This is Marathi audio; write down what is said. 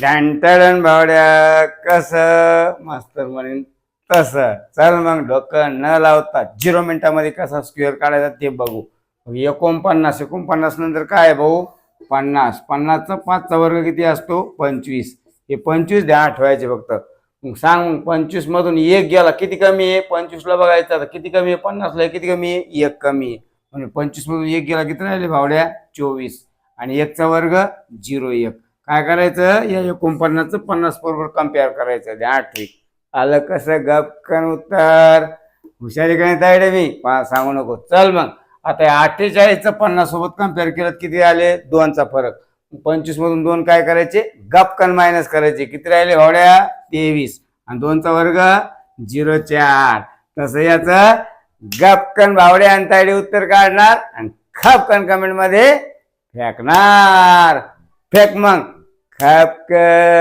डॅन्टडन भावड्या कस? मास्तर म्हणेन तस. चल मग डोकं न लावता झिरो मिनिटामध्ये कसा स्क्वेअर काढायचा ते बघू. एकोणपन्नास एकोणपन्नास नंतर काय आहे भाऊ? पन्नास. पन्नासचा पाचचा वर्ग किती असतो? पंचवीस. हे पंचवीस द्या ठेवायचे फक्त. मग सांग मग पंचवीस मधून एक गेला किती कमी आहे? पंचवीसला बघायचं आता किती कमी आहे? पन्नासला किती कमी आहे? एक कमी आहे. म्हणजे पंचवीस मधून एक गेला किती राहिले भावड्या? चोवीस. आणि एकचा वर्ग झिरो एक. काय करायचं? या एकोणपन्नासचं पन्नास बरोबर कंपेअर करायचं. द्या ठीक आलं कसं? गपकन उत्तर. हुशारी गणित आहे मी? सांगू नको. चल मग. आता अठ्ठेचाळीसचं पन्नास सोबत कंपेअर केलं किती आले? दोनचा फरक. पंचवीस मधून दोन काय करायचे? गपकन मायनस करायचे. किती राहिले? भावड्या तेवीस. आणि दोनचा वर्ग? झिरो चार. तसं याचं गपकन भावडे आणि तायडे उत्तर काढणार आणि खपकन कमेंटमध्ये फेकणार. फेक मग. खपकन